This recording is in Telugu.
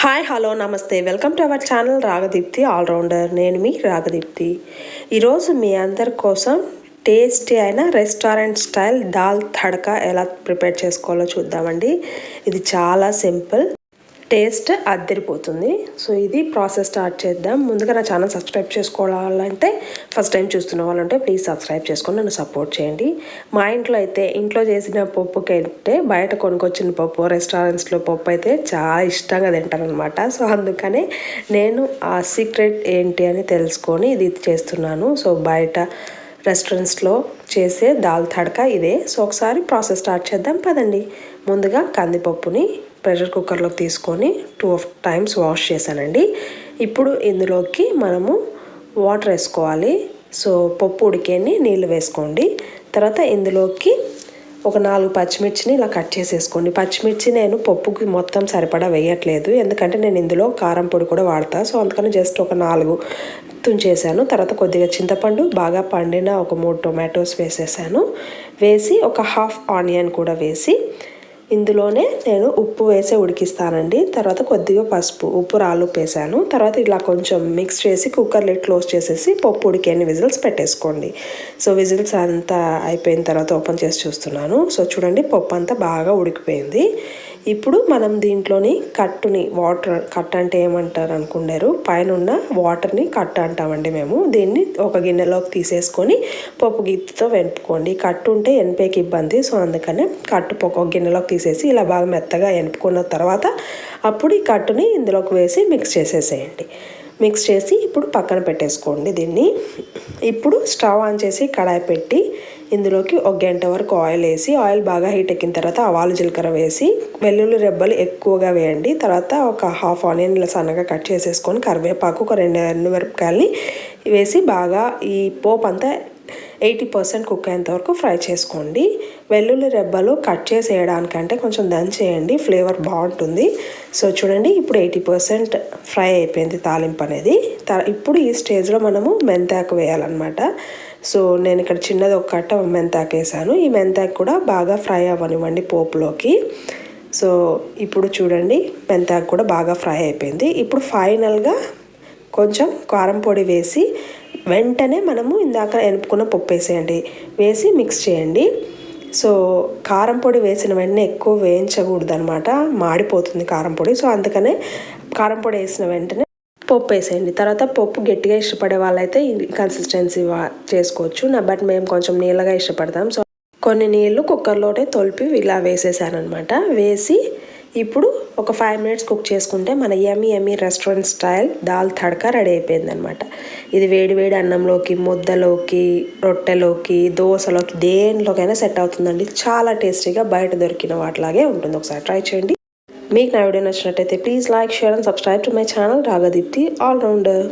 హాయ్ హలో నమస్తే. Welcome to our channel Ragadeepti allrounder. నేను మీ రాగదీప్తి. ఈరోజు మీ అందరి కోసం టేస్టీ అయిన రెస్టారెంట్ స్టైల్ దాల్ తడక ఎలా ప్రిపేర్ చేసుకోవాలో చూద్దామండి. ఇది చాలా సింపుల్. టేస్ట్ అద్దరిపోతుంది. సో ఇది ప్రాసెస్ స్టార్ట్ చేద్దాం. ముందుగా నా ఛానల్ సబ్స్క్రైబ్ చేసుకోవాలంటే ఫస్ట్ టైం చూస్తున్న వాళ్ళంటే ప్లీజ్ సబ్స్క్రైబ్ చేసుకొని నన్ను సపోర్ట్ చేయండి. మా ఇంట్లో అయితే ఇంట్లో చేసిన పప్పు కంటే బయట కొనుక్కొచ్చిన పప్పు రెస్టారెంట్స్లో పప్పు అయితే చాలా ఇష్టంగా తింటారనమాట సో అందుకనే నేను ఆ సీక్రెట్ ఏంటి అని తెలుసుకొని ఇది చేస్తున్నాను. సో బయట రెస్టారెంట్స్లో చేసే దాల్ తడక ఇదే. సో ఒకసారి ప్రాసెస్ స్టార్ట్ చేద్దాం. పదండి. ముందుగా కందిపప్పుని ప్రెషర్ కుక్కర్లో తీసుకొని టూ టైమ్స్ వాష్ చేశానండి. ఇప్పుడు ఇందులోకి మనము వాటర్ వేసుకోవాలి. సో పప్పు ఉడికేని నీళ్ళు వేసుకోండి. తర్వాత ఇందులోకి ఒక నాలుగు పచ్చిమిర్చిని ఇలా కట్ చేసేసుకోండి. పచ్చిమిర్చి నేను పప్పుకి మొత్తం సరిపడా వేయట్లేదు. ఎందుకంటే నేను ఇందులో కారం పొడి కూడా వాడతా. సో అందుకని జస్ట్ ఒక నాలుగు తుంచేసాను తర్వాత కొద్దిగా చింతపండు బాగా పండిన ఒక మూడు టొమాటోస్ వేసేసాను. వేసి ఒక హాఫ్ ఆనియన్ కూడా వేసి ఇందులోనే నేను ఉప్పు వేసి ఉడికిస్తానండి. తర్వాత కొద్దిగా పసుపు ఉప్పు రాళ్ళు వేసాను తర్వాత ఇలా కొంచెం మిక్స్ చేసి కుక్కర్ క్లోజ్ చేసేసి పప్పు ఉడికేని విజిల్స్ పెట్టేసుకోండి. సో విజిల్స్ అంతా అయిపోయిన తర్వాత ఓపెన్ చేసి చూస్తున్నాను. సో చూడండి పప్పు అంతా బాగా ఉడికిపోయింది. ఇప్పుడు మనం దీంట్లోని కట్టుని వాటర్ కట్ అంటే ఏమంటారు అనుకున్నారు పైన ఉన్న వాటర్ని కట్ అంటామండి మేము. దీన్ని ఒక గిన్నెలోకి తీసేసుకొని పప్పు గిత్తితో వెనుపుకోండి కట్టు ఉంటే ఎనిపేకి ఇబ్బంది సో అందుకనే కట్టు ఒక గిన్నెలోకి తీసేసి ఇలా బాగా మెత్తగా ఎనుపుకున్న తర్వాత అప్పుడు ఈ కట్టుని ఇందులోకి వేసి మిక్స్ చేసేసేయండి. మిక్స్ చేసి ఇప్పుడు పక్కన పెట్టేసుకోండి దీన్ని. ఇప్పుడు స్టవ్ ఆన్ చేసి కడాయి పెట్టి ఇందులోకి ఒక గంట వరకు ఆయిల్ వేసి ఆయిల్ బాగా హీట్ ఎక్కిన తర్వాత ఆవాలు జీలకర్ర వేసి వెల్లుల్లి రెబ్బలు ఎక్కువగా వేయండి. తర్వాత ఒక హాఫ్ ఆనియన్ ఇలా సన్నగా కట్ చేసేసుకొని కరివేపాకు ఒక రెండు ఎండుమిరపకాయలని వేసి బాగా ఈ పోపు అంతా ఎయిటీ పర్సెంట్ కుక్ అయ్యేంత వరకు ఫ్రై చేసుకోండి. వెల్లుల్లి రెబ్బలు కట్ చేసి వేయడానికంటే కొంచెం దంచేయండి ఫ్లేవర్ బాగుంటుంది. సో చూడండి ఇప్పుడు ఎయిటీ పర్సెంట్ ఫ్రై అయిపోయింది తాలింపు అనేది. ఇప్పుడు ఈ స్టేజ్లో మనము మెంతాకు వేయాలన్నమాట. సో నేను ఇక్కడ చిన్నది ఒక కట్ట మెంతాకు వేసాను. ఈ మెంతాకు కూడా బాగా ఫ్రై అవ్వనివ్వండి పోపులోకి. సో ఇప్పుడు చూడండి మెంతాకు కూడా బాగా ఫ్రై అయిపోయింది. ఇప్పుడు ఫైనల్గా కొంచెం కారం పొడి వేసి వెంటనే మనము ఇందాక ఎనుపుకున్న పప్పు వేసేయండి. వేసి మిక్స్ చేయండి. సో కారం పొడి వేసిన వెంటనే ఎక్కువ వేయించకూడదు అనమాట మాడిపోతుంది కారం పొడి. సో అందుకనే కారం పొడి వేసిన వెంటనే పప్పు వేసేయండి తర్వాత పప్పు గట్టిగా ఇష్టపడే వాళ్ళైతే కన్సిస్టెన్సీ చేసుకోవచ్చు. నా బట్ మేము కొంచెం నీళ్ళగా ఇష్టపడతాం. సో కొన్ని నీళ్ళు కుక్కర్లోనే తొలిపి ఇలా వేసేసానమాట వేసి ఇప్పుడు ఒక ఫైవ్ మినిట్స్ కుక్ చేసుకుంటే మన ఎమి ఎమి restaurant style dal tadka ready అయిపోయింది అనమాట ఇది వేడి వేడి అన్నంలోకి ముద్దలోకి రొట్టెలోకి దోశలోకి దేనిలోకైనా సెట్ అవుతుందండి. చాలా టేస్టీగా బయట దొరికిన వాటిలాగే ఉంటుంది. ఒకసారి ట్రై చేయండి. మీకు నా వీడియో నచ్చినట్టయితే please like share and subscribe to my channel Ragadeepti allrounder